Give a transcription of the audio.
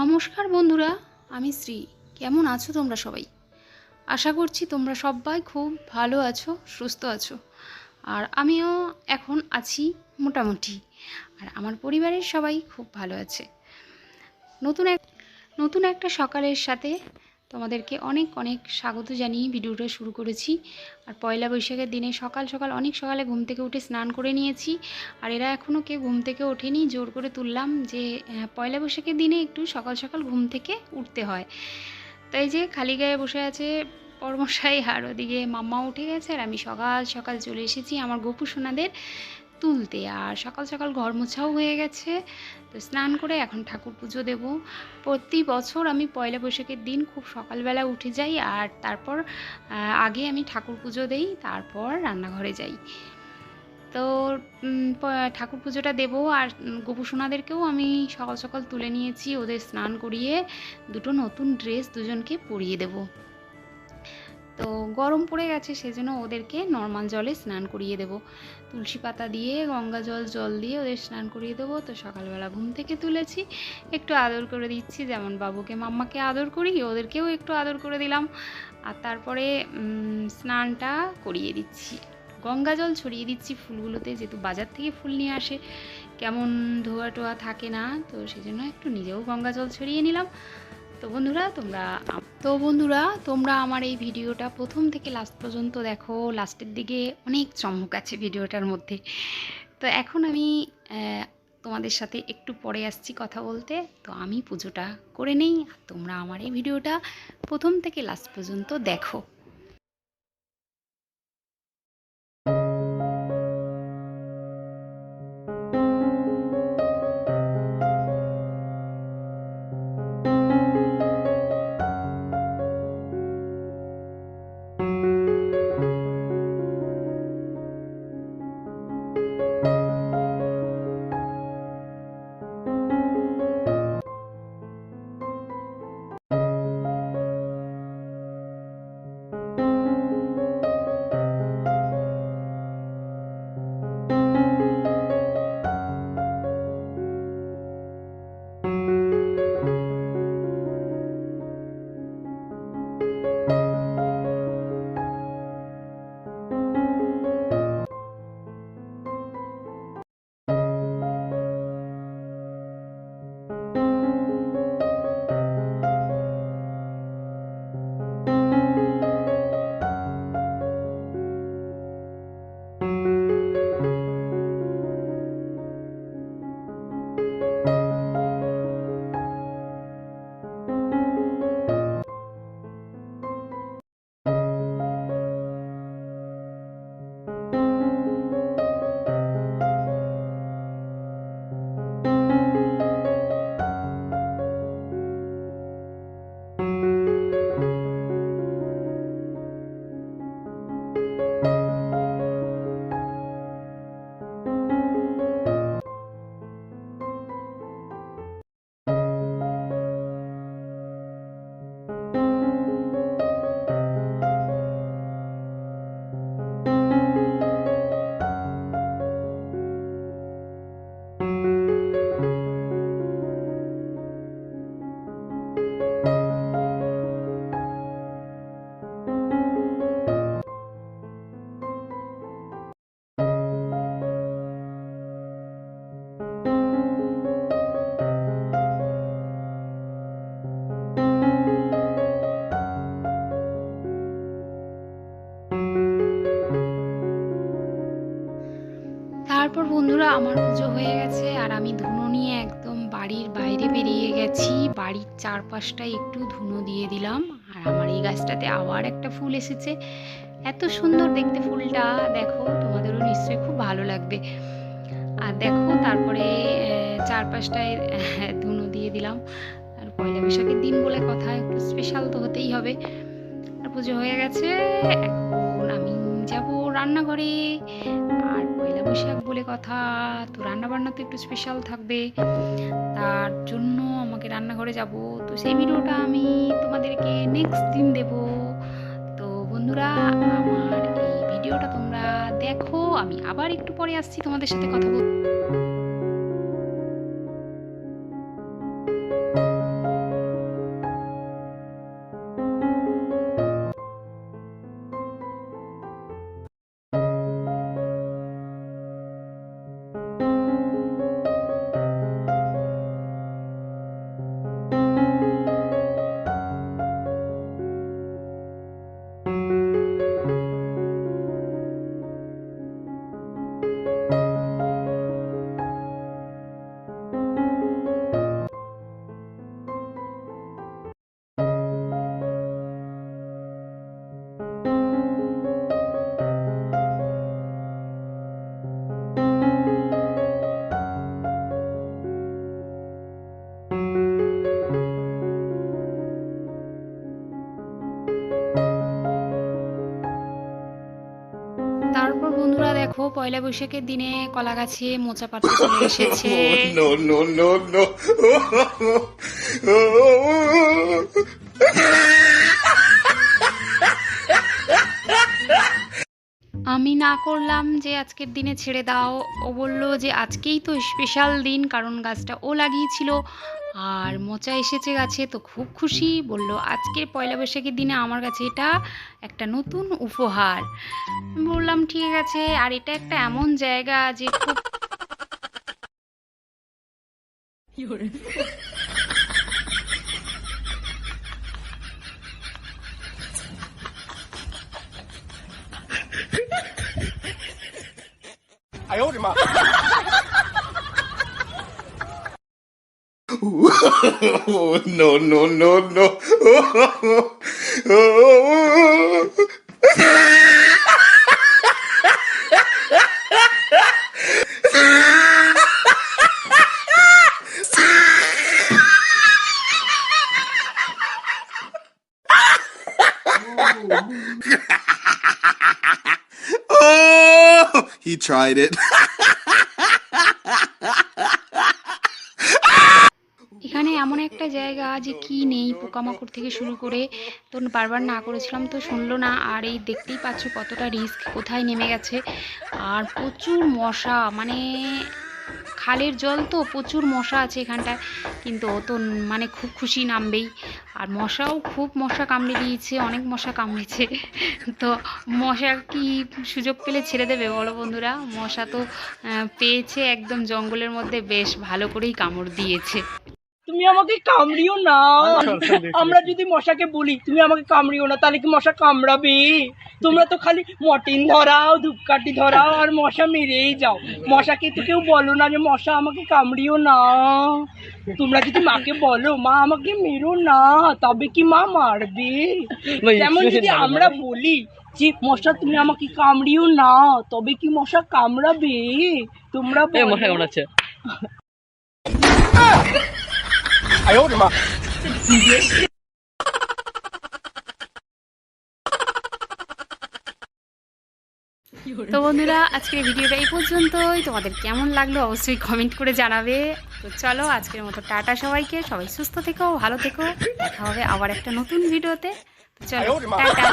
নমস্কার বন্ধুরা, আমি শ্রী। কেমন আছো তোমরা সবাই? আশা করছি তোমরা সবাই খুব ভালো আছো, সুস্থ আছো। আর আমিও এখন আছি মোটামুটি। আর আমার পরিবারের সবাই খুব ভালো আছে। নতুন এক, নতুন একটা সকালের সাথে তোমাদেরকে অনেক অনেক স্বাগত জানিয়ে ভিডিওটা শুরু করেছি। আর পয়লা বৈশাখের দিনে সকাল সকাল, অনেক সকালে ঘুম থেকে উঠে স্নান করে নিয়েছি। আর এরা এখনও কেউ ঘুম থেকে ওঠেনি, জোর করে তুললাম যে পয়লা বৈশাখের দিনে একটু সকাল সকাল ঘুম থেকে উঠতে হয়। তাই যে খালি গায়ে বসে আছে পরমশাই আর ওদিকে মাম্মা উঠে গেছে আর আমি সকাল সকাল চলে এসেছি আমার গোপু সোনাদের। তুলতে। আর সকাল সকাল ঘর মোছাও হয়ে গেছে। তো স্নান করে এখন ঠাকুর পুজো দেব। প্রতি বছর আমি পয়লা বৈশাখের দিন খুব সকালবেলা উঠে যাই আর তারপর আগে আমি ঠাকুর পুজো দেই তারপর রান্নাঘরে যাই। তো ঠাকুর পুজোটা দেবো আর উম, গোপু সোনাদেরকেও আমি সকাল সকাল তুলে নিয়েছি। ওদের স্নান করিয়ে দুটো নতুন ড্রেস দুজনকে পরিয়ে দেব। তো গরম পড়ে গেছে, সেজন্য ওদেরকে নর্মাল জলে স্নান করিয়ে দেব। তুলসী পাতা দিয়ে, গঙ্গা জল জল দিয়ে ওদের স্নান করিয়ে দেবো। তো সকালবেলা ঘুম থেকে তুলেছি, একটু আদর করে দিচ্ছি, যেমন বাবুকে, মাম্মাকে আদর করি, ওদেরকেও একটু আদর করে দিলাম। আর তারপরে স্নানটা করিয়ে দিচ্ছি। গঙ্গা জল ছড়িয়ে দিচ্ছি ফুলগুলোতে, যেহেতু বাজার থেকে ফুল নিয়ে আসে, কেমন ধোয়া টোয়া থাকে না, তো সেজন্য একটু নিজেও গঙ্গা জল ছড়িয়ে নিলাম। তো বন্ধুরা, তোমরা তো বন্ধুরা, তোমরা আমার এই ভিডিওটা প্রথম থেকে লাস্ট পর্যন্ত দেখো। লাস্টের দিকে অনেক চমক আছে ভিডিওটার মধ্যে। তো এখন আমি তোমাদের সাথে একটু পরে আসছি কথা বলতে। তো আমি পুজোটা করে নেই, আর তোমরা আমার এই ভিডিওটা প্রথম থেকে লাস্ট পর্যন্ত দেখো। তারপর বন্ধুরা আমার পুজো হয়ে গেছে আর আমি ধুনো নিয়ে একদম বাড়ির বাইরে বেরিয়ে গেছি। বাড়ির চারপাশটায় একটু ধুনো দিয়ে দিলাম আর আমার এই গাছটাতে আবার একটা ফুল এসেছে। এত সুন্দর দেখতে ফুলটা, দেখো, তোমাদেরও নিশ্চয়ই খুব ভালো লাগবে। আর দেখো, তারপরে চারপাশটায় ধুনো দিয়ে দিলাম। আর পয়লা বৈশাখের দিন বলে কথা, একটু স্পেশাল তো হতেই হবে। আর পুজো হয়ে গেছে, এখন আমি যাব রান্নাঘরে। বৈশাখ বলে কথা, তো রান্না বান্না তো একটু স্পেশাল থাকবে। তার জন্য আমাকে রান্নাঘরে যাব। তো সেই ভিডিওটা আমি তোমাদেরকে নেক্সট দিন দেব। তো বন্ধুরা, আমার এই ভিডিওটা তোমরা দেখো। আমি আবার একটু পরে আসছি তোমাদের সাথে কথা বলতে দেখো পয়লা বৈশাখের দিনে কলা গাছে মোচা পাতা চলে এসেছে। No. আমি না করলাম যে আজকের দিনে ছেড়ে দাও। ও বলল যে আজকেই তো স্পেশাল দিন কারণ গাছটা ও লাগিয়েছিল। আর মোচা এসেছে গাছে, তো খুব খুশি, বলল, আজকের পয়লা বৈশাখের দিনে আমার কাছে এটা একটা নতুন উপহার। বললাম, ঠিক আছে, আর এটা একটা এমন জায়গা যে খুব no, no, no, no. oh, he tried it. একটা জায়গা যে কি নেই পোকামাকড় থেকে শুরু করে। তো বারবার না করেছিলাম তো শুনলো না। আর এই দেখতেই পাচ্ছ কতটা রিস্ক কোথায় নেমে গেছে। আর প্রচুর মশা মানে খালের জল তো প্রচুর মশা আছে এখানটায়। কিন্তু ও তো মানে খুব খুশি নামবেই। আর মশাও খুব মশা কামড়ে দিয়েছে, অনেক মশা কামড়েছে। তো মশা কি সুযোগ পেলে ছেড়ে দেবে বলো বন্ধুরা? মশা তো পেয়েছে একদম জঙ্গলের মধ্যে, বেশ ভালো করেই কামড় দিয়েছে। তুমি আমাকে কামড়িও না। আমরা যদি মশাকে বলি তুমি আমাকে কামড়িও না তাহলে কি মশা কামড়াবে? তোমরা তো খালি মটিন ধরাও ধূপকাঠি ধরাও আর মশা মেরেই যাও। মশাকে তো কেউ বলো না যে মশা আমাকে কামড়িও না। তোমরা যদি মাকে বলো মা আমাকে মেরো না তবে কি মা মারবে? যেমন যদি আমরা বলি যে মশা তুমি আমাকে কামড়িও না তবে কি মশা কামড়াবে? তোমরা মশা কামড়াচ্ছে। তো বন্ধুরা আজকের ভিডিওটা এই পর্যন্তই। তোমাদের কেমন লাগল অবশ্যই কমেন্ট করে জানাবে। তো চলো আজকের মতো টাটা সবাইকে। সবাই সুস্থ থেকো ভালো থেকো। দেখা হবে আবার একটা নতুন ভিডিওতে। চলো টাটা।